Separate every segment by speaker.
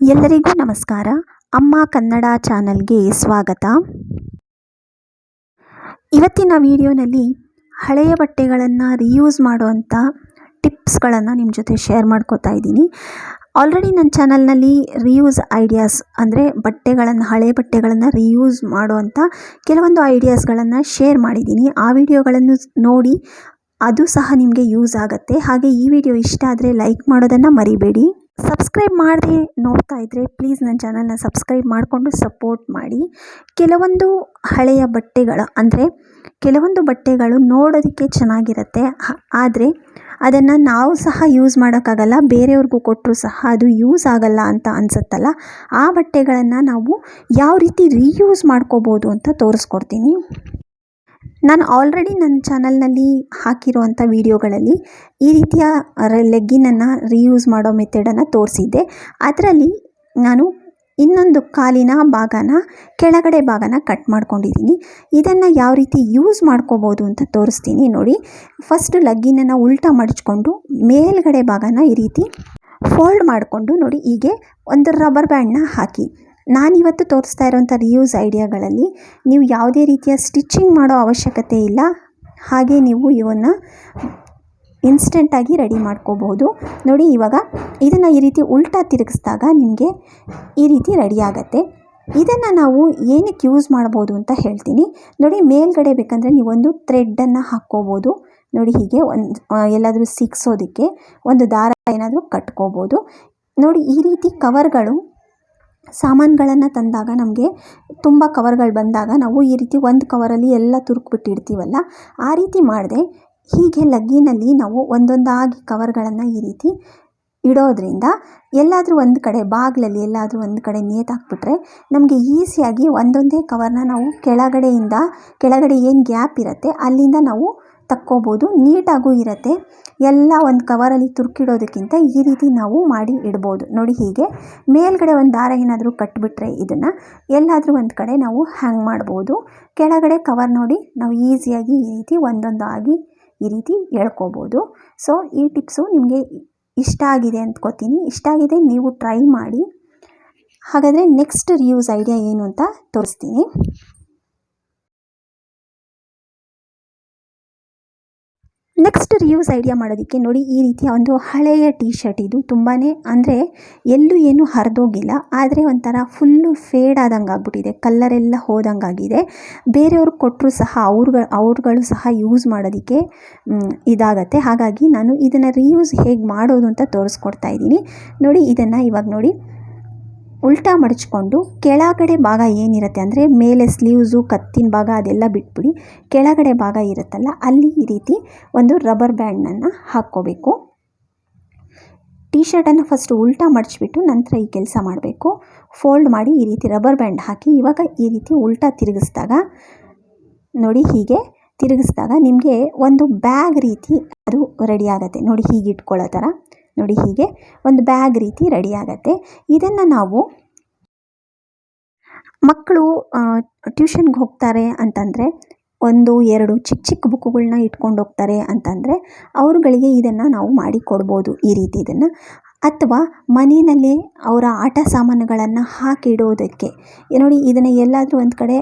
Speaker 1: ಎಲ್ಲರಿಗೂ ನಮಸ್ಕಾರ. ಅಮ್ಮ ಕನ್ನಡ ಚಾನಲ್ಗೆ ಸ್ವಾಗತ. ಇವತ್ತಿನ ವಿಡಿಯೋನಲ್ಲಿ ಹಳೆಯ ಬಟ್ಟೆಗಳನ್ನು ರಿಯೂಸ್ ಮಾಡುವಂಥ ಟಿಪ್ಸ್ಗಳನ್ನು ನಿಮ್ಮ ಜೊತೆ ಶೇರ್ ಮಾಡ್ಕೋತಾ ಇದ್ದೀನಿ. ಆಲ್ರೆಡಿ ನನ್ನ ಚಾನಲ್ನಲ್ಲಿ ರಿಯೂಸ್ ಐಡಿಯಾಸ್ ಅಂದರೆ ಬಟ್ಟೆಗಳನ್ನು, ಹಳೆ ಬಟ್ಟೆಗಳನ್ನು ರಿಯೂಸ್ ಮಾಡುವಂಥ ಕೆಲವೊಂದು ಐಡಿಯಾಸ್ಗಳನ್ನು ಶೇರ್ ಮಾಡಿದ್ದೀನಿ. ಆ ವಿಡಿಯೋಗಳನ್ನು ನೋಡಿ ಅದು ಸಹ ನಿಮಗೆ ಯೂಸ್ ಆಗುತ್ತೆ. ಹಾಗೆ ಈ ವಿಡಿಯೋ ಇಷ್ಟ ಆದರೆ ಲೈಕ್ ಮಾಡೋದನ್ನು ಮರಿಬೇಡಿ. ಸಬ್ಸ್ಕ್ರೈಬ್ ಮಾಡದೆ ನೋಡ್ತಾ ಇದ್ದರೆ ಪ್ಲೀಸ್ ನನ್ನ ಚಾನಲ್ನ ಸಬ್ಸ್ಕ್ರೈಬ್ ಮಾಡಿಕೊಂಡು ಸಪೋರ್ಟ್ ಮಾಡಿ. ಕೆಲವೊಂದು ಹಳೆಯ ಬಟ್ಟೆಗಳ ಅಂದರೆ ಕೆಲವೊಂದು ಬಟ್ಟೆಗಳು ನೋಡೋದಕ್ಕೆ ಚೆನ್ನಾಗಿರುತ್ತೆ. ಆದರೆ ಅದನ್ನು ನಾವು ಸಹ ಯೂಸ್ ಮಾಡೋಕ್ಕಾಗಲ್ಲ. ಬೇರೆಯವ್ರಿಗೂ ಕೊಟ್ಟರು ಸಹ ಅದು ಯೂಸ್ ಆಗಲ್ಲ ಅಂತ ಅನಿಸುತ್ತಲ್ಲ. ಆ ಬಟ್ಟೆಗಳನ್ನು ನಾವು ಯಾವ ರೀತಿ ರೀಯೂಸ್ ಮಾಡ್ಕೋಬೋದು ಅಂತ ತೋರಿಸ್ಕೊಡ್ತೀನಿ. ನಾನು ಆಲ್ರೆಡಿ ನನ್ನ ಚಾನಲ್ನಲ್ಲಿ ಹಾಕಿರುವಂಥ ವಿಡಿಯೋಗಳಲ್ಲಿ ಈ ರೀತಿಯ ಲೆಗ್ಗಿನನ್ನು ರೀಯೂಸ್ ಮಾಡೋ ಮೆಥಡನ್ನು ತೋರಿಸಿದ್ದೆ. ಅದರಲ್ಲಿ ನಾನು ಇನ್ನೊಂದು ಕಾಲಿನ ಭಾಗನ ಕೆಳಗಡೆ ಭಾಗನ ಕಟ್ ಮಾಡ್ಕೊಂಡಿದ್ದೀನಿ. ಇದನ್ನು ಯಾವ ರೀತಿ ಯೂಸ್ ಮಾಡ್ಕೋಬೋದು ಅಂತ ತೋರಿಸ್ತೀನಿ ನೋಡಿ. ಫಸ್ಟ್ ಲಗ್ಗಿನನ್ನು ಉಲ್ಟಾ ಮಡಚ್ಕೊಂಡು ಮೇಲ್ಗಡೆ ಭಾಗನ ಈ ರೀತಿ ಫೋಲ್ಡ್ ಮಾಡಿಕೊಂಡು ನೋಡಿ, ಹೀಗೆ ಒಂದು ರಬ್ಬರ್ ಬ್ಯಾಂಡ್ನ ಹಾಕಿ. ನಾನಿವತ್ತು ತೋರಿಸ್ತಾ ಇರೋಂಥ ರಿಯೂಸ್ ಐಡಿಯಾಗಳಲ್ಲಿ ನೀವು ಯಾವುದೇ ರೀತಿಯ ಸ್ಟಿಚಿಂಗ್ ಮಾಡೋ ಅವಶ್ಯಕತೆ ಇಲ್ಲ. ಹಾಗೆ ನೀವು ಇವನ್ನು ಇನ್ಸ್ಟೆಂಟಾಗಿ ರೆಡಿ ಮಾಡ್ಕೋಬಹುದು. ನೋಡಿ, ಇವಾಗ ಇದನ್ನು ಈ ರೀತಿ ಉಲ್ಟಾ ತಿರುಗಿಸಿದಾಗ ನಿಮಗೆ ಈ ರೀತಿ ರೆಡಿ ಆಗುತ್ತೆ. ಇದನ್ನು ನಾವು ಏನಕ್ಕೆ ಯೂಸ್ ಮಾಡ್ಬೋದು ಅಂತ ಹೇಳ್ತೀನಿ. ನೋಡಿ, ಮೇಲ್ಗಡೆ ಬೇಕಂದರೆ ನೀವೊಂದು ಥ್ರೆಡ್ಡನ್ನು ಹಾಕ್ಕೋಬೋದು. ನೋಡಿ, ಹೀಗೆ ಒಂದು ಎಲ್ಲಾದರೂ ಸಿಕ್ಸೋದಕ್ಕೆ ಒಂದು ದಾರ ಏನಾದರೂ ಕಟ್ಕೋಬೋದು. ನೋಡಿ, ಈ ರೀತಿ ಕವರ್ಗಳು ಸಾಮಾನುಗಳನ್ನು ತಂದಾಗ ನಮಗೆ ತುಂಬ ಕವರ್ಗಳು ಬಂದಾಗ ನಾವು ಈ ರೀತಿ ಒಂದು ಕವರಲ್ಲಿ ಎಲ್ಲ ತುರುಕ್ಬಿಟ್ಟಿರ್ತೀವಲ್ಲ, ಆ ರೀತಿ ಮಾಡದೆ ಹೀಗೆ ಲಗ್ಗಿನಲ್ಲಿ ನಾವು ಒಂದೊಂದಾಗಿ ಕವರ್ಗಳನ್ನು ಈ ರೀತಿ ಇಡೋದ್ರಿಂದ ಎಲ್ಲಾದರೂ ಒಂದು ಕಡೆ ಬಾಗಿಲಲ್ಲಿ ಎಲ್ಲಾದರೂ ಒಂದು ಕಡೆ ನೇತಾಕ್ಬಿಟ್ರೆ ನಮಗೆ ಈಸಿಯಾಗಿ ಒಂದೊಂದೇ ಕವರ್ನ ನಾವು ಕೆಳಗಡೆಯಿಂದ, ಕೆಳಗಡೆ ಏನು ಗ್ಯಾಪ್ ಇರುತ್ತೆ ಅಲ್ಲಿಂದ ನಾವು ತಕ್ಕೋಬೋದು, ನೀಟಾಗೂ ಇರುತ್ತೆ. ಎಲ್ಲ ಒಂದು ಕವರಲ್ಲಿ ತುರುಕಿಡೋದಕ್ಕಿಂತ ಈ ರೀತಿ ನಾವು ಮಾಡಿ ಇಡ್ಬೋದು. ನೋಡಿ ಹೀಗೆ, ಮೇಲ್ಗಡೆ ಒಂದು ದಾರ ಏನಾದರೂ ಕಟ್ಟಿಬಿಟ್ರೆ ಇದನ್ನು, ಎಲ್ಲಾದರೂ ಒಂದು ಕಡೆ ನಾವು ಹ್ಯಾಂಗ್ ಮಾಡ್ಬೋದು. ಕೆಳಗಡೆ ಕವರ್ ನೋಡಿ, ನಾವು ಈಸಿಯಾಗಿ ಈ ರೀತಿ ಒಂದೊಂದು ಆಗಿ ಈ ರೀತಿ ಹೇಳ್ಕೋಬೋದು ಸೊ ಈ ಟಿಪ್ಸು ನಿಮಗೆ ಇಷ್ಟ ಆಗಿದೆ ಅಂದ್ಕೋತೀನಿ ಇಷ್ಟ ಆಗಿದೆ ನೀವು ಟ್ರೈ ಮಾಡಿ. ಹಾಗಾದರೆ ನೆಕ್ಸ್ಟ್ ರಿಯೂಸ್ ಐಡಿಯಾ ಏನು ಅಂತ ತೋರಿಸ್ತೀನಿ. ನೆಕ್ಸ್ಟ್ ರಿಯೂಸ್ ಐಡಿಯಾ ಮಾಡೋದಕ್ಕೆ ನೋಡಿ ಈ ರೀತಿಯ ಒಂದು ಹಳೆಯ ಟೀ ಶರ್ಟ್ ಇದು ತುಂಬಾ ಅಂದರೆ ಎಲ್ಲೂ ಏನು ಹರಿದೋಗಿಲ್ಲ. ಆದರೆ ಒಂಥರ ಫುಲ್ಲು ಫೇಡ್ ಆದಂಗೆ ಆಗ್ಬಿಟ್ಟಿದೆ. ಕಲ್ಲರೆಲ್ಲ ಹೋದಂಗಾಗಿದೆ ಬೇರೆಯವ್ರು ಕೊಟ್ಟರು ಸಹ ಅವ್ರುಗಳು ಅವ್ರುಗಳು ಸಹ ಯೂಸ್ ಮಾಡೋದಕ್ಕೆ ಇದಾಗತ್ತೆ. ಹಾಗಾಗಿ ನಾನು ಇದನ್ನು ರಿಯೂಸ್ ಹೇಗೆ ಮಾಡೋದು ಅಂತ ತೋರಿಸ್ಕೊಡ್ತಾ ಇದ್ದೀನಿ. ನೋಡಿ ಇದನ್ನು ಇವಾಗ ನೋಡಿ. ಉಲ್ಟಾ ಮಡಚ್ಕೊಂಡು ಕೆಳಗಡೆ ಭಾಗ ಏನಿರುತ್ತೆ ಅಂದರೆ ಮೇಲೆ ಸ್ಲೀವ್ಸು ಕತ್ತಿನ ಭಾಗ ಅದೆಲ್ಲ ಬಿಟ್ಬಿಡಿ, ಕೆಳಗಡೆ ಭಾಗ ಇರುತ್ತಲ್ಲ, ಅಲ್ಲಿ ಈ ರೀತಿ ಒಂದು ರಬ್ಬರ್ ಬ್ಯಾಂಡನ್ನು ಹಾಕ್ಕೋಬೇಕು. ಟೀ ಶರ್ಟನ್ನು ಫಸ್ಟ್ ಉಲ್ಟಾ ಮಡಚಿಬಿಟ್ಟು ನಂತರ ಈ ಕೆಲಸ ಮಾಡಬೇಕು. ಫೋಲ್ಡ್ ಮಾಡಿ ಈ ರೀತಿ ರಬ್ಬರ್ ಬ್ಯಾಂಡ್ ಹಾಕಿ ಇವಾಗ ಈ ರೀತಿ ಉಲ್ಟಾ ತಿರುಗಿಸಿದಾಗ, ನೋಡಿ ಹೀಗೆ ತಿರುಗಿಸಿದಾಗ ನಿಮಗೆ ಒಂದು ಬ್ಯಾಗ್ ರೀತಿ ಅದು ರೆಡಿ ಆಗುತ್ತೆ. ನೋಡಿ ಹೀಗೆ ಇಟ್ಕೊಳ್ಳೋ ಥರ. ನೋಡಿ ಹೀಗೆ ಒಂದು ಬ್ಯಾಗ್ ರೀತಿ ರೆಡಿ ಆಗುತ್ತೆ. ಇದನ್ನು ನಾವು ಮಕ್ಕಳು ಟ್ಯೂಷನ್ಗೆ ಹೋಗ್ತಾರೆ ಅಂತಂದರೆ ಒಂದು, ಎರಡು ಚಿಕ್ಕ ಚಿಕ್ಕ ಬುಕ್ಕುಗಳನ್ನ ಇಟ್ಕೊಂಡು ಹೋಗ್ತಾರೆ ಅಂತಂದರೆ ಅವರುಗಳಿಗೆ ಇದನ್ನು ನಾವು ಮಾಡಿ ಕೊಡ್ಬೋದು ಈ ರೀತಿ ಇದನ್ನು. ಅಥವಾ ಮನೆಯಲ್ಲಿ ಅವರ ಆಟ ಸಾಮಾನುಗಳನ್ನು ಹಾಕಿಡೋದಕ್ಕೆ ನೋಡಿ ಇದನ್ನು ಎಲ್ಲಾದರೂ ಒಂದು ಕಡೆ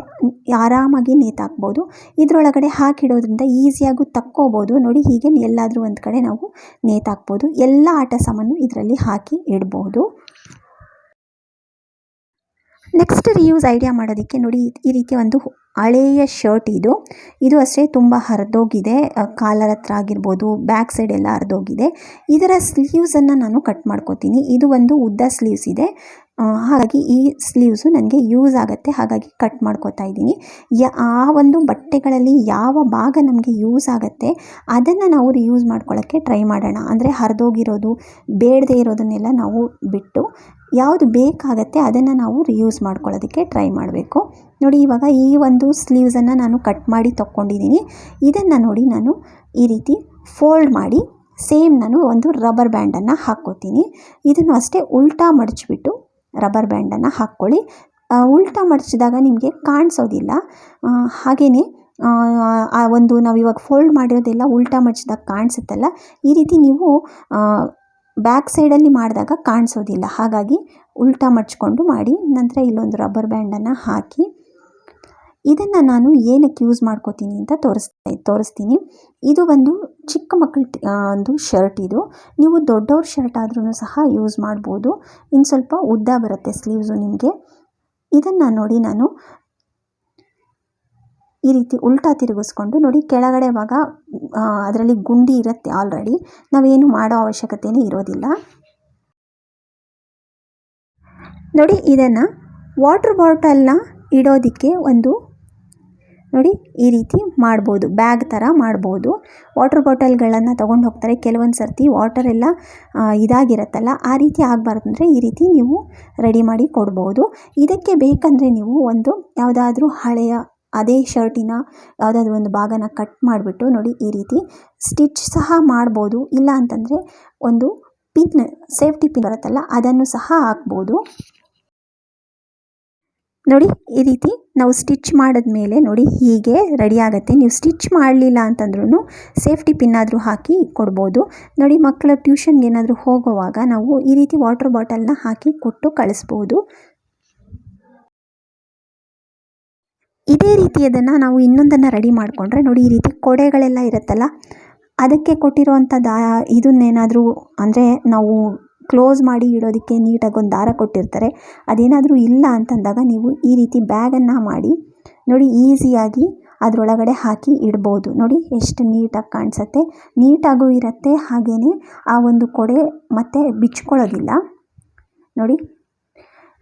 Speaker 1: ಆರಾಮಾಗಿ ನೇತಾಕ್ಬೋದು. ಇದರೊಳಗಡೆ ಹಾಕಿಡೋದ್ರಿಂದ ಈಸಿಯಾಗೂ ತಕ್ಕೋಬೋದು. ನೋಡಿ ಹೀಗೆ ಎಲ್ಲಾದರೂ ಒಂದು ಕಡೆ ನಾವು ನೇತಾಕ್ಬೋದು. ಎಲ್ಲ ಆಟ ಸಾಮಾನು ಇದರಲ್ಲಿ ಹಾಕಿ ಇಡ್ಬೋದು. ನೆಕ್ಸ್ಟ್ ರಿಯೂಸ್ ಐಡಿಯಾ ಮಾಡೋದಕ್ಕೆ ನೋಡಿ, ಈ ರೀತಿ ಒಂದು ಹಳೆಯ ಶರ್ಟ್ ಇದು. ಇದು ಅಷ್ಟೇ ತುಂಬ ಹರಿದೋಗಿದೆ. ಕಾಲರ್ ಹತ್ರ ಆಗಿರ್ಬೋದು ಬ್ಯಾಕ್ ಸೈಡ್ ಎಲ್ಲ ಹರಿದೋಗಿದೆ. ಇದರ ಸ್ಲೀವ್ಸನ್ನು ನಾನು ಕಟ್ ಮಾಡ್ಕೋತೀನಿ. ಇದು ಒಂದು ಉದ್ದ ಸ್ಲೀವ್ಸ್ ಇದೆ. ಹಾಗಾಗಿ ಈ ಸ್ಲೀವ್ಸು ನನಗೆ ಯೂಸ್ ಆಗುತ್ತೆ. ಹಾಗಾಗಿ ಕಟ್ ಮಾಡ್ಕೋತಾ ಇದ್ದೀನಿ. ಯಾ, ಆ ಒಂದು ಬಟ್ಟೆಗಳಲ್ಲಿ ಯಾವ ಭಾಗ ನಮಗೆ ಯೂಸ್ ಆಗುತ್ತೆ, ಅದನ್ನು ನಾವು ರಿಯೂಸ್ ಮಾಡ್ಕೊಳ್ಳೋಕ್ಕೆ ಟ್ರೈ ಮಾಡೋಣ. ಅಂದರೆ ಹರಿದೋಗಿರೋದು, ಬೇಡದೇ ಇರೋದನ್ನೆಲ್ಲ ನಾವು ಬಿಟ್ಟು ಯಾವುದು ಬೇಕಾಗತ್ತೆ ಅದನ್ನು ನಾವು ರಿಯೂಸ್ ಮಾಡ್ಕೊಳ್ಳೋದಕ್ಕೆ ಟ್ರೈ ಮಾಡಬೇಕು. ನೋಡಿ, ಇವಾಗ ಈ ಒಂದು ಸ್ಲೀವ್ಸನ್ನು ನಾನು ಕಟ್ ಮಾಡಿ ತೊಗೊಂಡಿದ್ದೀನಿ ಇದನ್ನು ನೋಡಿ ನಾನು ಈ ರೀತಿ ಫೋಲ್ಡ್ ಮಾಡಿ ಸೇಮ್ ನಾನು ಒಂದು ರಬ್ಬರ್ ಬ್ಯಾಂಡನ್ನು ಹಾಕ್ಕೋತೀನಿ. ಇದನ್ನು ಅಷ್ಟೇ ಉಲ್ಟಾ ಮಡಚಿಬಿಟ್ಟು ರಬ್ಬರ್ ಬ್ಯಾಂಡನ್ನು ಹಾಕ್ಕೊಳ್ಳಿ. ಉಲ್ಟಾ ಮಡಚಿದಾಗ ನಿಮಗೆ ಕಾಣಿಸೋದಿಲ್ಲ. ಹಾಗೆಯೇ ಆ ಒಂದು ನಾವು ಇವಾಗ ಫೋಲ್ಡ್ ಮಾಡಿರೋದೆಲ್ಲ ಉಲ್ಟಾ ಮಡಚಿದಾಗ ಕಾಣಿಸುತ್ತಲ್ಲ? ಈ ರೀತಿ ನೀವು ಬ್ಯಾಕ್ ಸೈಡಲ್ಲಿ ಮಾಡಿದಾಗ ಕಾಣಿಸೋದಿಲ್ಲ. ಹಾಗಾಗಿ ಉಲ್ಟಾ ಮಡ್ಚ್ಕೊಂಡು ಮಾಡಿ, ನಂತರ ಇಲ್ಲೊಂದು ರಬ್ಬರ್ ಬ್ಯಾಂಡನ್ನು ಹಾಕಿ ಇದನ್ನು ನಾನು ಏನಕ್ಕೆ ಯೂಸ್ ಮಾಡ್ಕೋತೀನಿ ಅಂತ ತೋರಿಸ್ ತೋರಿಸ್ತೀನಿ. ಇದು ಒಂದು ಚಿಕ್ಕ ಮಕ್ಕಳ ಒಂದು ಶರ್ಟ್ ಇದು. ನೀವು ದೊಡ್ಡವ್ರ ಶರ್ಟ್ ಆದ್ರೂ ಸಹ ಯೂಸ್ ಮಾಡ್ಬೋದು. ಇನ್ನು ಸ್ವಲ್ಪ ಉದ್ದ ಬರುತ್ತೆ ಸ್ಲೀವ್ಸು ನಿಮಗೆ. ಇದನ್ನು ನೋಡಿ ನಾನು ಈ ರೀತಿ ಉಲ್ಟಾ ತಿರುಗಿಸ್ಕೊಂಡು ನೋಡಿ ಕೆಳಗಡೆ ಭಾಗ ಅದರಲ್ಲಿ ಗುಂಡಿ ಇರುತ್ತೆ ಆಲ್ರೆಡಿ ನಾವೇನು ಮಾಡೋ ಅವಶ್ಯಕತೆಯೇ ಇರೋದಿಲ್ಲ. ನೋಡಿ ಇದನ್ನು ವಾಟ್ರ್ ಬಾಟಲ್ನ ಇಡೋದಕ್ಕೆ ಒಂದು ನೋಡಿ, ಈ ರೀತಿ ಮಾಡ್ಬೋದು. ಬ್ಯಾಗ್ ಥರ ಮಾಡ್ಬೋದು. ವಾಟರ್ ಬಾಟಲ್ಗಳನ್ನು ತೊಗೊಂಡು ಹೋಗ್ತಾರೆ. ಕೆಲವೊಂದು ಸರ್ತಿ ವಾಟರ್ ಎಲ್ಲ ಇದಾಗಿರುತ್ತಲ್ಲ, ಆ ರೀತಿ ಆಗಬಾರ್ದು ಅಂದರೆ ಈ ರೀತಿ ನೀವು ರೆಡಿ ಮಾಡಿ ಕೊಡ್ಬೋದು. ಇದಕ್ಕೆ ಬೇಕಂದರೆ ನೀವು ಒಂದು ಯಾವುದಾದ್ರೂ ಹಳೆಯ, ಅದೇ ಶರ್ಟಿನ ಯಾವುದಾದ್ರು ಒಂದು ಭಾಗನ ಕಟ್ ಮಾಡಿಬಿಟ್ಟು ನೋಡಿ, ಈ ರೀತಿ ಸ್ಟಿಚ್ ಸಹ ಮಾಡ್ಬೋದು. ಇಲ್ಲ ಅಂತಂದರೆ ಒಂದು ಪಿನ್, ಸೇಫ್ಟಿ ಪಿನ್ ಬರುತ್ತಲ್ಲ, ಅದನ್ನು ಸಹ ಹಾಕ್ಬೋದು. ನೋಡಿ, ಈ ರೀತಿ ನಾವು ಸ್ಟಿಚ್ ಮಾಡಿದ್ಮೇಲೆ ನೋಡಿ ಹೀಗೆ ರೆಡಿ ಆಗುತ್ತೆ. ನೀವು ಸ್ಟಿಚ್ ಮಾಡಲಿಲ್ಲ ಅಂತಂದ್ರೂ ಸೇಫ್ಟಿ ಪಿನ್ ಆದರೂ ಹಾಕಿ ಕೊಡ್ಬೋದು. ನೋಡಿ, ಮಕ್ಕಳ ಟ್ಯೂಷನ್ಗೆ ಏನಾದರೂ ಹೋಗುವಾಗ ನಾವು ಈ ರೀತಿ ವಾಟರ್ ಬಾಟಲ್ನ ಹಾಕಿ ಕೊಟ್ಟು ಕಳಿಸ್ಬೋದು. ಇದೇ ರೀತಿಯದನ್ನು ನಾವು ಇನ್ನೊಂದನ್ನು ರೆಡಿ ಮಾಡಿಕೊಂಡ್ರೆ ನೋಡಿ, ಈ ರೀತಿ ಕೊಡೆಗಳೆಲ್ಲ ಇರುತ್ತಲ್ಲ, ಅದಕ್ಕೆ ಕೊಟ್ಟಿರುವಂಥ ದಾ ಇದನ್ನೇನಾದರೂ ಅಂದರೆ ನಾವು ಕ್ಲೋಸ್ ಮಾಡಿ ಇಡೋದಕ್ಕೆ ನೀಟಾಗಿ ಒಂದು ದಾರ ಕೊಟ್ಟಿರ್ತಾರೆ. ಅದೇನಾದರೂ ಇಲ್ಲ ಅಂತಂದಾಗ ನೀವು ಈ ರೀತಿ ಬ್ಯಾಗನ್ನು ಮಾಡಿ, ನೋಡಿ, ಈಸಿಯಾಗಿ ಅದರೊಳಗಡೆ ಹಾಕಿ ಇಡ್ಬೋದು. ನೋಡಿ, ಎಷ್ಟು ನೀಟಾಗಿ ಕಾಣಿಸುತ್ತೆ. ನೀಟಾಗೂ ಇರುತ್ತೆ ಹಾಗೆಯೇ ಆ ಒಂದು ಕೊಡೆ ಮತ್ತೆ ಬಿಚ್ಕೊಳ್ಳೋದಿಲ್ಲ. ನೋಡಿ,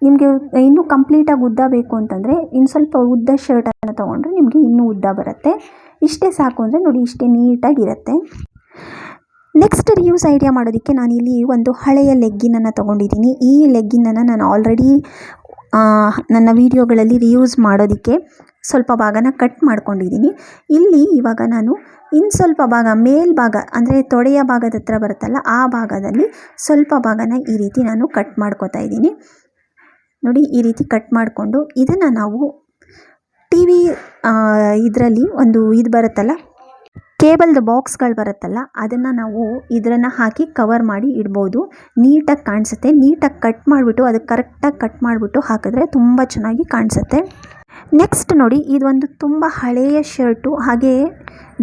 Speaker 1: ನಿಮಗೆ ಇನ್ನೂ ಕಂಪ್ಲೀಟಾಗಿ ಉದ್ದ ಬೇಕು ಅಂತಂದರೆ, ಇನ್ನು ಸ್ವಲ್ಪ ಉದ್ದ ಶರ್ಟನ್ನು ತೊಗೊಂಡ್ರೆ ನಿಮಗೆ ಇನ್ನೂ ಉದ್ದ ಬರುತ್ತೆ. ಇಷ್ಟೇ ಸಾಕು ಅಂದರೆ ನೋಡಿ, ಇಷ್ಟೇ ನೀಟಾಗಿರುತ್ತೆ ನೆಕ್ಸ್ಟ್ ರಿಯೂಸ್ ಐಡಿಯಾ ಮಾಡೋದಕ್ಕೆ ನಾನು ಇಲ್ಲಿ ಒಂದು ಹಳೆಯ ಲೆಗ್ಗಿನನ್ನು ತೊಗೊಂಡಿದ್ದೀನಿ. ಈ ಲೆಗ್ಗಿನನ್ನು ನಾನು ಆಲ್ರೆಡಿ ನನ್ನ ವೀಡಿಯೋಗಳಲ್ಲಿ ರಿಯೂಸ್ ಮಾಡೋದಕ್ಕೆ ಸ್ವಲ್ಪ ಭಾಗನ ಕಟ್ ಮಾಡ್ಕೊಂಡಿದ್ದೀನಿ. ಇಲ್ಲಿ ಇವಾಗ ನಾನು ಇನ್ನು ಸ್ವಲ್ಪ ಭಾಗ ಮೇಲ್ಭಾಗ ಅಂದರೆ ತೊಡೆಯ ಭಾಗದ ಹತ್ರ ಬರುತ್ತಲ್ಲ, ಆ ಭಾಗದಲ್ಲಿ ಸ್ವಲ್ಪ ಭಾಗನ ಈ ರೀತಿ ನಾನು ಕಟ್ ಮಾಡ್ಕೋತಾ ಇದ್ದೀನಿ. ನೋಡಿ, ಈ ರೀತಿ ಕಟ್ ಮಾಡಿಕೊಂಡು ಇದನ್ನು ನಾವು ಟಿ ವಿ ಇದರಲ್ಲಿ ಒಂದು ಇದು ಬರುತ್ತಲ್ಲ ಕೇಬಲ್ದು ಬಾಕ್ಸ್ಗಳು ಬರುತ್ತಲ್ಲ, ಅದನ್ನು ನಾವು ಇದನ್ನು ಹಾಕಿ ಕವರ್ ಮಾಡಿ ಇಡ್ಬೋದು. ನೀಟಾಗಿ ಕಾಣಿಸುತ್ತೆ. ನೀಟಾಗಿ ಕಟ್ ಮಾಡಿಬಿಟ್ಟು ಅದಕ್ಕೆ ಕರೆಕ್ಟಾಗಿ ಕಟ್ ಮಾಡಿಬಿಟ್ಟು ಹಾಕಿದ್ರೆ ತುಂಬ ಚೆನ್ನಾಗಿ ಕಾಣಿಸುತ್ತೆ. ನೆಕ್ಸ್ಟ್ ನೋಡಿ ಇದೊಂದು ತುಂಬ ಹಳೆಯ ಶರ್ಟು, ಹಾಗೆ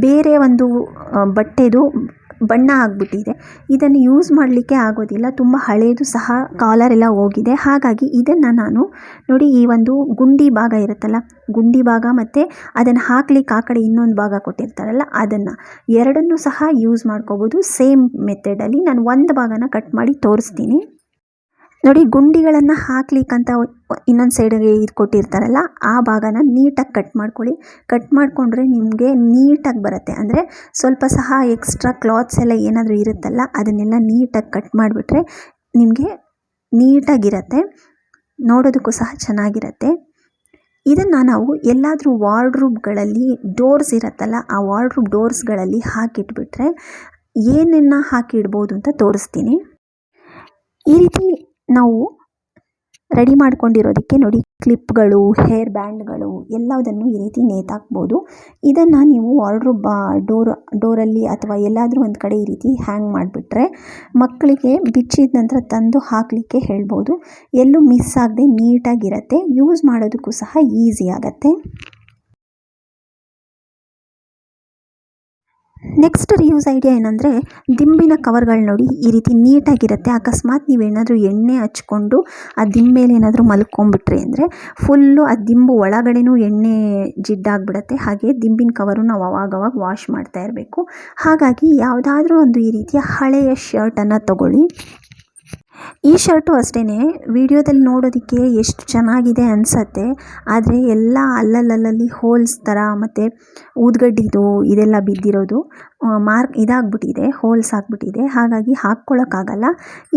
Speaker 1: ಬೇರೆ ಒಂದು ಬಟ್ಟೆದು ಬಣ್ಣ ಆಗಿಬಿಟ್ಟಿದೆ. ಇದನ್ನು ಯೂಸ್ ಮಾಡಲಿಕ್ಕೆ ಆಗೋದಿಲ್ಲ. ತುಂಬ ಹಳೆಯದು ಸಹ ಕಾಲರ್ ಎಲ್ಲ ಹೋಗಿದೆ. ಹಾಗಾಗಿ ಇದನ್ನು ನಾನು ನೋಡಿ ಈ ಒಂದು ಗುಂಡಿ ಭಾಗ ಇರುತ್ತಲ್ಲ, ಗುಂಡಿ ಭಾಗ ಮತ್ತು ಅದನ್ನು ಹಾಕ್ಲಿಕ್ಕೆ ಆ ಕಡೆ ಇನ್ನೊಂದು ಭಾಗ ಕೊಟ್ಟಿರ್ತಾರಲ್ಲ, ಅದನ್ನು ಎರಡನ್ನೂ ಸಹ ಯೂಸ್ ಮಾಡ್ಕೋಬೋದು. ಸೇಮ್ ಮೆಥಡಲ್ಲಿ ನಾನು ಒಂದು ಭಾಗನ ಕಟ್ ಮಾಡಿ ತೋರಿಸ್ತೀನಿ. ನೋಡಿ, ಗುಂಡಿಗಳನ್ನು ಹಾಕ್ಲಿಕ್ಕಂತ ಇನ್ನೊಂದು ಸೈಡಿಗೆ ಇದು ಕೊಟ್ಟಿರ್ತಾರಲ್ಲ, ಆ ಭಾಗನ ನೀಟಾಗಿ ಕಟ್ ಮಾಡ್ಕೊಳ್ಳಿ. ಕಟ್ ಮಾಡಿಕೊಂಡ್ರೆ ನಿಮಗೆ ನೀಟಾಗಿ ಬರುತ್ತೆ. ಅಂದರೆ ಸ್ವಲ್ಪ ಸಹ ಎಕ್ಸ್ಟ್ರಾ ಕ್ಲಾತ್ಸ್ ಎಲ್ಲ ಏನಾದರೂ ಇರುತ್ತಲ್ಲ, ಅದನ್ನೆಲ್ಲ ನೀಟಾಗಿ ಕಟ್ ಮಾಡಿಬಿಟ್ರೆ ನಿಮಗೆ ನೀಟಾಗಿರತ್ತೆ. ನೋಡೋದಕ್ಕೂ ಸಹ ಚೆನ್ನಾಗಿರತ್ತೆ. ಇದನ್ನು ನಾವು ಎಲ್ಲಾದರೂ ವಾರ್ಡ್ರೂಬ್ಗಳಲ್ಲಿ ಡೋರ್ಸ್ ಇರುತ್ತಲ್ಲ, ಆ ವಾರ್ಡ್ರೂಬ್ ಡೋರ್ಸ್ಗಳಲ್ಲಿ ಹಾಕಿಟ್ಬಿಟ್ರೆ ಏನನ್ನು ಹಾಕಿಡ್ಬೋದು ಅಂತ ತೋರಿಸ್ತೀನಿ. ಈ ರೀತಿ ನಾವು ರೆಡಿ ಮಾಡ್ಕೊಂಡಿರೋದಕ್ಕೆ ನೋಡಿ ಕ್ಲಿಪ್ಗಳು ಹೇರ್ ಬ್ಯಾಂಡ್ಗಳು ಎಲ್ಲದನ್ನು ಈ ರೀತಿ ನೇತಾಕ್ಬೋದು. ಇದನ್ನು ನೀವು ವಾರ್ಡ್ರೋಬ್ ಡೋರ್ ಡೋರಲ್ಲಿ ಅಥವಾ ಎಲ್ಲಾದರೂ ಒಂದು ಕಡೆ ಈ ರೀತಿ ಹ್ಯಾಂಗ್ ಮಾಡಿಬಿಟ್ರೆ ಮಕ್ಕಳಿಗೆ ಬಿಚ್ಚಿದ ನಂತರ ತಂದು ಹಾಕಲಿಕ್ಕೆ ಹೇಳ್ಬೋದು. ಎಲ್ಲೂ ಮಿಸ್ ಆಗದೆ ನೀಟಾಗಿರತ್ತೆ ಯೂಸ್ ಮಾಡೋದಕ್ಕೂ ಸಹ ಈಸಿ ಆಗುತ್ತೆ. ನೆಕ್ಸ್ಟ್ ರಿಯೂಸ್ ಐಡಿಯಾ ಏನಂದರೆ ದಿಂಬಿನ ಕವರ್ಗಳು ನೋಡಿ, ಈ ರೀತಿ ನೀಟಾಗಿರುತ್ತೆ. ಅಕಸ್ಮಾತ್ ನೀವೇನಾದರೂ ಎಣ್ಣೆ ಹಚ್ಕೊಂಡು ಆ ದಿಂಬೇಲಿ ಏನಾದರೂ ಮಲ್ಕೊಂಬಿಟ್ರಿ ಅಂದರೆ ಫುಲ್ಲು ಆ ದಿಂಬು ಒಳಗಡೆನೂ ಎಣ್ಣೆ ಜಿಡ್ಡಾಗ್ಬಿಡತ್ತೆ ಹಾಗೆ ದಿಂಬಿನ ಕವರು ನಾವು ಅವಾಗವಾಗ ವಾಶ್ ಮಾಡ್ತಾ ಇರಬೇಕು. ಹಾಗಾಗಿ ಯಾವುದಾದ್ರೂ ಒಂದು ಈ ರೀತಿಯ ಹಳೆಯ ಶರ್ಟನ್ನು ತಗೊಳ್ಳಿ. ಈ ಶರ್ಟು ಅಷ್ಟೇ ವಿಡಿಯೋದಲ್ಲಿ ನೋಡೋದಕ್ಕೆ ಎಷ್ಟು ಚೆನ್ನಾಗಿದೆ ಅನಿಸತ್ತೆ. ಆದರೆ ಎಲ್ಲ ಅಲ್ಲಲ್ಲಲ್ಲಿ ಹೋಲ್ಸ್ ಥರ ಮತ್ತು ಊದ್ಗಡ್ಡಿದು ಇದೆಲ್ಲ ಬಿದ್ದಿರೋದು ಮಾರ್ಕ್ ಇದಾಗ್ಬಿಟ್ಟಿದೆ, ಹೋಲ್ಸ್ ಆಗಿಬಿಟ್ಟಿದೆ. ಹಾಗಾಗಿ ಹಾಕ್ಕೊಳ್ಳೋಕ್ಕಾಗಲ್ಲ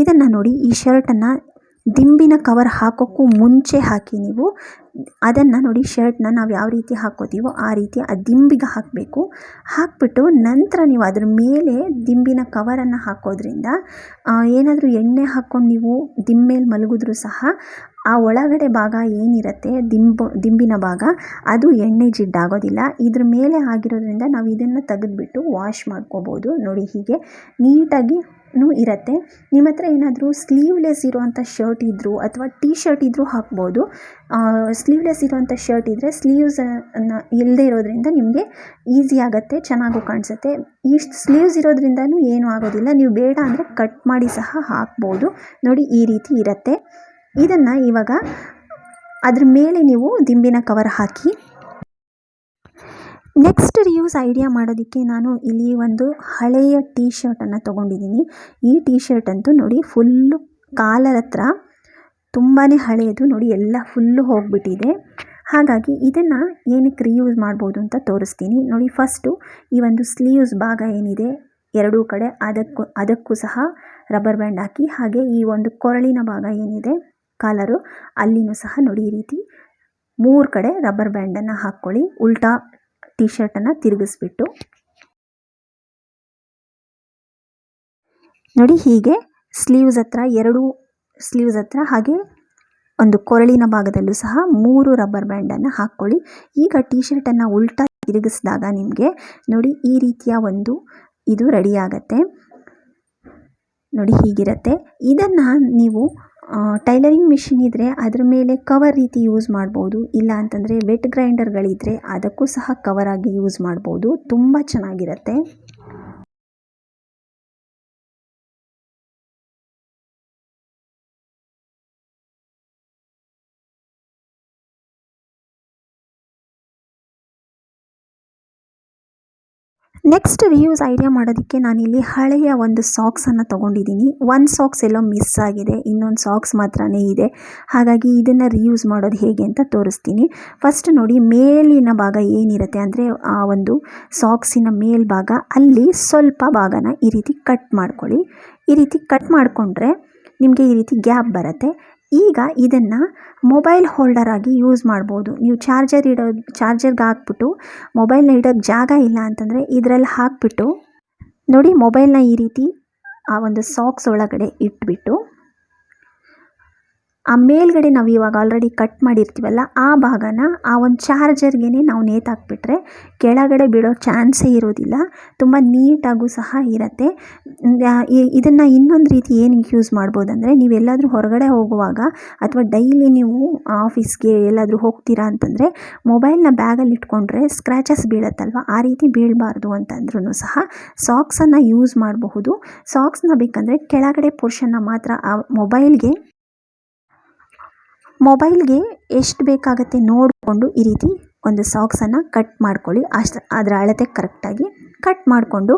Speaker 1: ಇದನ್ನು ನೋಡಿ ಈ ಶರ್ಟನ್ನು ದಿಂಬಿನ ಕವರ್ ಹಾಕೋಕ್ಕೂ ಮುಂಚೆ ಹಾಕಿ ನೀವು ಅದನ್ನು ನೋಡಿ ಶರ್ಟ್ನ ನಾವು ಯಾವ ರೀತಿ ಹಾಕ್ಕೋತೀವೋ ಆ ರೀತಿ ಆ ದಿಂಬಿಗೆ ಹಾಕಬೇಕು. ಹಾಕಿಬಿಟ್ಟು ನಂತರ ನೀವು ಅದ್ರ ಮೇಲೆ ದಿಂಬಿನ ಕವರನ್ನು ಹಾಕೋದ್ರಿಂದ ಏನಾದರೂ ಎಣ್ಣೆ ಹಾಕ್ಕೊಂಡು ನೀವು ದಿಂಬೇಲಿ ಮಲಗಿದ್ರೂ ಸಹ ಆ ಒಳಗಡೆ ಭಾಗ ಏನಿರುತ್ತೆ, ದಿಂಬು, ದಿಂಬಿನ ಭಾಗ, ಅದು ಎಣ್ಣೆ ಜಿಡ್ಡಾಗೋದಿಲ್ಲ ಇದ್ರ ಮೇಲೆ ಆಗಿರೋದ್ರಿಂದ ನಾವು ಇದನ್ನು ತೆಗೆದ್ಬಿಟ್ಟು ವಾಶ್ ಮಾಡ್ಕೋಬೋದು. ನೋಡಿ ಹೀಗೆ ನೀಟಾಗಿ ಇರುತ್ತೆ. ನಿಮ್ಮ ಹತ್ರ ಏನಾದರೂ ಸ್ಲೀವ್ಲೆಸ್ ಇರುವಂಥ ಶರ್ಟ್ ಇದ್ದರೂ ಅಥವಾ ಟೀ ಶರ್ಟ್ ಇದ್ದರೂ ಹಾಕ್ಬೋದು ಸ್ಲೀವ್ಲೆಸ್ ಇರುವಂಥ ಶರ್ಟ್ ಇದ್ದರೆ ಸ್ಲೀವ್ಸ್ ಅನ್ನು ಇಲ್ಲದೆ ಇರೋದ್ರಿಂದ ನಿಮಗೆ ಈಸಿ ಆಗುತ್ತೆ, ಚೆನ್ನಾಗೂ ಕಾಣಿಸುತ್ತೆ. ಈ ಸ್ಲೀವ್ಸ್ ಇರೋದ್ರಿಂದನೂ ಏನೂ ಆಗೋದಿಲ್ಲ. ನೀವು ಬೇಡ ಅಂದರೆ ಕಟ್ ಮಾಡಿ ಸಹ ಹಾಕ್ಬೋದು. ನೋಡಿ ಈ ರೀತಿ ಇರುತ್ತೆ. ಇದನ್ನು ಇವಾಗ ಅದ್ರ ಮೇಲೆ ನೀವು ದಿಂಬಿನ ಕವರ್ ಹಾಕಿ ನೆಕ್ಸ್ಟ್ ರಿಯೂಸ್ ಐಡಿಯಾ ಮಾಡೋದಕ್ಕೆ ನಾನು ಇಲ್ಲಿ ಒಂದು ಹಳೆಯ ಟೀ ಶರ್ಟನ್ನು ತೊಗೊಂಡಿದ್ದೀನಿ. ಈ ಟೀ ಶರ್ಟ್ ಅಂತೂ ನೋಡಿ ಫುಲ್ಲು ಕಾಲರ ಹತ್ರ ತುಂಬಾ ಹಳೆಯದು, ನೋಡಿ ಎಲ್ಲ ಫುಲ್ಲು ಹೋಗಿಬಿಟ್ಟಿದೆ. ಹಾಗಾಗಿ ಇದನ್ನು ಏನಕ್ಕೆ ರಿಯೂಸ್ ಮಾಡ್ಬೋದು ಅಂತ ತೋರಿಸ್ತೀನಿ. ನೋಡಿ ಫಸ್ಟು ಈ ಒಂದು ಸ್ಲೀವ್ಸ್ ಭಾಗ ಏನಿದೆ, ಎರಡೂ ಕಡೆ ಅದಕ್ಕೂ ಅದಕ್ಕೂ ಸಹ ರಬ್ಬರ್ ಬ್ಯಾಂಡ್ ಹಾಕಿ, ಹಾಗೆ ಈ ಒಂದು ಕೊರಳಿನ ಭಾಗ ಏನಿದೆ ಕಾಲರು ಅಲ್ಲಿನೂ ಸಹ ನೋಡಿ ಈ ರೀತಿ ಮೂರು ಕಡೆ ರಬ್ಬರ್ ಬ್ಯಾಂಡನ್ನು ಹಾಕ್ಕೊಳ್ಳಿ. ಉಲ್ಟಾ ಟೀ ಶರ್ಟನ್ನು ತಿರುಗಿಸ್ಬಿಟ್ಟು. ನೋಡಿ ಹೀಗೆ ಸ್ಲೀವ್ಸ್ ಹತ್ರ ಎರಡು ಸ್ಲೀವ್ಸ್ ಹತ್ರ ಹಾಗೆ ಒಂದು ಕೊರಳಿನ ಭಾಗದಲ್ಲೂ ಸಹ ಮೂರು ರಬ್ಬರ್ ಬ್ಯಾಂಡನ್ನು ಹಾಕ್ಕೊಳ್ಳಿ. ಈಗ ಟೀ ಶರ್ಟನ್ನು ಉಲ್ಟಾ ತಿರುಗಿಸಿದಾಗ ನಿಮಗೆ ನೋಡಿ ಈ ರೀತಿಯ ಒಂದು ಇದು ರೆಡಿ ಆಗುತ್ತೆ. ನೋಡಿ ಹೀಗಿರುತ್ತೆ. ಇದನ್ನು ನೀವು ಟೈಲರಿಂಗ್ ಮಿಷಿನ್ ಇದ್ದರೆ ಅದ್ರ ಮೇಲೆ ಕವರ್ ರೀತಿ ಯೂಸ್ ಮಾಡ್ಬೋದು. ಇಲ್ಲ ಅಂತಂದರೆ ವೆಟ್ ಗ್ರೈಂಡರ್ಗಳಿದ್ದರೆ ಅದಕ್ಕೂ ಸಹ ಕವರಾಗಿ ಯೂಸ್ ಮಾಡ್ಬೋದು. ತುಂಬ ಚೆನ್ನಾಗಿರುತ್ತೆ. ನೆಕ್ಸ್ಟ್ ರಿಯೂಸ್ ಐಡಿಯಾ ಮಾಡೋದಕ್ಕೆ ನಾನಿಲ್ಲಿ ಹಳೆಯ ಒಂದು ಸಾಕ್ಸನ್ನು ತೊಗೊಂಡಿದ್ದೀನಿ. ಒಂದು ಸಾಕ್ಸ್ ಎಲ್ಲೋ ಮಿಸ್ ಆಗಿದೆ, ಇನ್ನೊಂದು ಸಾಕ್ಸ್ ಮಾತ್ರನೇ ಇದೆ. ಹಾಗಾಗಿ ಇದನ್ನು ರಿಯೂಸ್ ಮಾಡೋದು ಹೇಗೆ ಅಂತ ತೋರಿಸ್ತೀನಿ. ಫಸ್ಟ್ ನೋಡಿ, ಮೇಲಿನ ಭಾಗ ಏನಿರುತ್ತೆ ಅಂದರೆ ಆ ಒಂದು ಸಾಕ್ಸಿನ ಮೇಲ್ಭಾಗ, ಅಲ್ಲಿ ಸ್ವಲ್ಪ ಭಾಗನ ಈ ರೀತಿ ಕಟ್ ಮಾಡ್ಕೊಳ್ಳಿ. ಈ ರೀತಿ ಕಟ್ ಮಾಡಿಕೊಂಡ್ರೆ ನಿಮಗೆ ಈ ರೀತಿ ಗ್ಯಾಪ್ ಬರುತ್ತೆ. ಈಗ ಇದನ್ನು ಮೊಬೈಲ್ ಹೋಲ್ಡರ್ ಆಗಿ ಯೂಸ್ ಮಾಡ್ಬೋದು. ನೀವು ಚಾರ್ಜರ್ ಇಡೋ ಚಾರ್ಜರ್ಗೆ ಹಾಕ್ಬಿಟ್ಟು ಮೊಬೈಲ್ನ ಇಡೋಕ್ಕೆ ಜಾಗ ಇಲ್ಲ ಅಂತಂದರೆ ಇದರಲ್ಲಿ ಹಾಕ್ಬಿಟ್ಟು ನೋಡಿ ಮೊಬೈಲ್ನ ಈ ರೀತಿ ಆ ಒಂದು ಸಾಕ್ಸ್ ಒಳಗಡೆ ಇಟ್ಬಿಟ್ಟು ಆ ಮೇಲ್ಗಡೆ ನಾವು ಇವಾಗ ಆಲ್ರೆಡಿ ಕಟ್ ಮಾಡಿರ್ತೀವಲ್ಲ, ಆ ಭಾಗನ, ಆ ಒಂದು ಚಾರ್ಜರ್ಗೆ ನಾವು ನೇತಾಕ್ಬಿಟ್ರೆ ಕೆಳಗಡೆ ಬೀಳೋ ಚಾನ್ಸೇ ಇರೋದಿಲ್ಲ. ತುಂಬ ನೀಟಾಗೂ ಸಹ ಇರುತ್ತೆ. ಇದನ್ನು ಇನ್ನೊಂದು ರೀತಿ ಏನು ಯೂಸ್ ಮಾಡ್ಬೋದು ಅಂದರೆ ನೀವೆಲ್ಲಾದರೂ ಹೊರಗಡೆ ಹೋಗುವಾಗ ಅಥವಾ ಡೈಲಿ ನೀವು ಆಫೀಸ್ಗೆ ಎಲ್ಲಾದರೂ ಹೋಗ್ತೀರಾ ಅಂತಂದರೆ, ಮೊಬೈಲ್ನ ಬ್ಯಾಗಲ್ಲಿ ಇಟ್ಕೊಂಡ್ರೆ ಸ್ಕ್ರ್ಯಾಚಸ್ ಬೀಳತ್ತಲ್ವ? ಆ ರೀತಿ ಬೀಳಬಾರ್ದು ಅಂತಂದ್ರೂ ಸಹ ಸಾಕ್ಸನ್ನು ಯೂಸ್ ಮಾಡಬಹುದು. ಸಾಕ್ಸ್ನ ಬೇಕಂದರೆ ಕೆಳಗಡೆ ಪೋರ್ಷನ್ನ ಮಾತ್ರ ಆ ಮೊಬೈಲ್ಗೆ ಮೊಬೈಲ್ಗೆ ಎಷ್ಟು ಬೇಕಾಗುತ್ತೆ ನೋಡಿಕೊಂಡು ಈ ರೀತಿ ಒಂದು ಸಾಕ್ಸನ್ನು ಕಟ್ ಮಾಡ್ಕೊಳ್ಳಿ. ಅಷ್ಟು ಅದರ ಅಳತೆ ಕರೆಕ್ಟಾಗಿ ಕಟ್ ಮಾಡಿಕೊಂಡು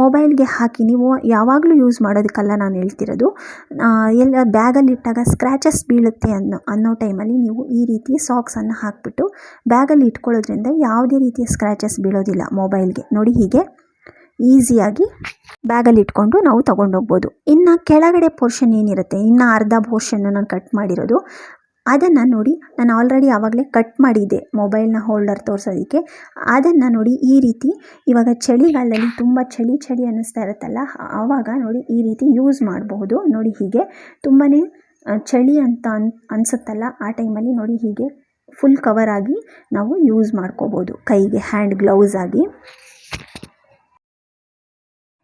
Speaker 1: ಮೊಬೈಲ್ಗೆ ಹಾಕಿ ನೀವು ಯಾವಾಗಲೂ ಯೂಸ್ ಮಾಡೋದಕ್ಕಲ್ಲ ನಾನು ಹೇಳ್ತಿರೋದು. ಎಲ್ಲ ಬ್ಯಾಗಲ್ಲಿ ಇಟ್ಟಾಗ ಸ್ಕ್ರ್ಯಾಚಸ್ ಬೀಳುತ್ತೆ ಅನ್ನೋ ಅನ್ನೋ ಟೈಮಲ್ಲಿ ನೀವು ಈ ರೀತಿ ಸಾಕ್ಸನ್ನು ಹಾಕಿಬಿಟ್ಟು ಬ್ಯಾಗಲ್ಲಿ ಇಟ್ಕೊಳ್ಳೋದ್ರಿಂದ ಯಾವುದೇ ರೀತಿಯ ಸ್ಕ್ರ್ಯಾಚಸ್ ಬೀಳೋದಿಲ್ಲ ಮೊಬೈಲ್ಗೆ. ನೋಡಿ ಹೀಗೆ ಈಸಿಯಾಗಿ ಬ್ಯಾಗಲ್ಲಿ ಇಟ್ಕೊಂಡು ನಾವು ತೊಗೊಂಡೋಗ್ಬೋದು. ಇನ್ನು ಕೆಳಗಡೆ ಪೋರ್ಷನ್ ಏನಿರುತ್ತೆ? ಇನ್ನು ಅರ್ಧ ಪೋರ್ಷನ್ನು ನಾನು ಕಟ್ ಮಾಡಿರೋದು. ಅದನ್ನು ನೋಡಿ ನಾನು ಆಲ್ರೆಡಿ ಆವಾಗಲೇ ಕಟ್ ಮಾಡಿದ್ದೆ ಮೊಬೈಲ್ನ ಹೋಲ್ಡರ್ ತೋರಿಸೋದಕ್ಕೆ. ಅದನ್ನು ನೋಡಿ ಈ ರೀತಿ ಇವಾಗ ಚಳಿಗಾಲದಲ್ಲಿ ತುಂಬ ಚಳಿ ಚಳಿ ಅನ್ನಿಸ್ತಾ ಇರುತ್ತಲ್ಲ, ಆವಾಗ ನೋಡಿ ಈ ರೀತಿ ಯೂಸ್ ಮಾಡಬಹುದು. ನೋಡಿ ಹೀಗೆ ತುಂಬಾ ಚಳಿ ಅಂತ ಅನ್, ಅನಿಸುತ್ತಲ್ಲ, ಆ ಟೈಮಲ್ಲಿ ನೋಡಿ ಹೀಗೆ ಫುಲ್ ಕವರ್ ಆಗಿ ನಾವು ಯೂಸ್ ಮಾಡ್ಕೋಬೋದು ಕೈಗೆ ಹ್ಯಾಂಡ್ ಗ್ಲೌಸ್ ಆಗಿ.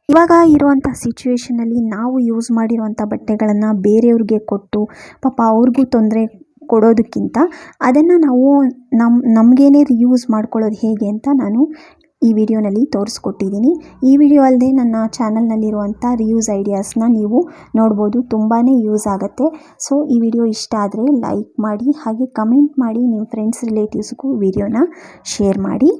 Speaker 1: ಇವಾಗ ಇರುವಂಥ ಸಿಚುವೇಷನಲ್ಲಿ ನಾವು ಯೂಸ್ ಮಾಡಿರುವಂಥ ಬಟ್ಟೆಗಳನ್ನು ಬೇರೆಯವ್ರಿಗೆ ಕೊಟ್ಟು ಪಾಪ ಅವ್ರಿಗೂ ತೊಂದರೆ ಕೊಡೋದಕ್ಕಿಂತ ಅದನ್ನು ನಾವು ನಮ್ಮ, ನಮಗೇನೆ ರಿಯೂಸ್ ಮಾಡ್ಕೊಳ್ಳೋದು ಹೇಗೆ ಅಂತ ನಾನು ಈ ವಿಡಿಯೋನಲ್ಲಿ ತೋರಿಸ್ಕೊಟ್ಟಿದ್ದೀನಿ. ಈ ವಿಡಿಯೋ ಅಲ್ಲದೆ ನನ್ನ ಚಾನಲ್ನಲ್ಲಿರುವಂಥ ರಿಯೂಸ್ ಐಡಿಯಾಸ್ನ ನೀವು ನೋಡ್ಬೋದು ತುಂಬಾ ಯೂಸ್ ಆಗುತ್ತೆ. ಸೊ ಈ ವಿಡಿಯೋ ಇಷ್ಟ ಆದರೆ ಲೈಕ್ ಮಾಡಿ, ಹಾಗೆ ಕಮೆಂಟ್ ಮಾಡಿ, ನಿಮ್ಮ ಫ್ರೆಂಡ್ಸ್ ರಿಲೇಟಿವ್ಸ್ಗೂ ವಿಡಿಯೋನ ಶೇರ್ ಮಾಡಿ.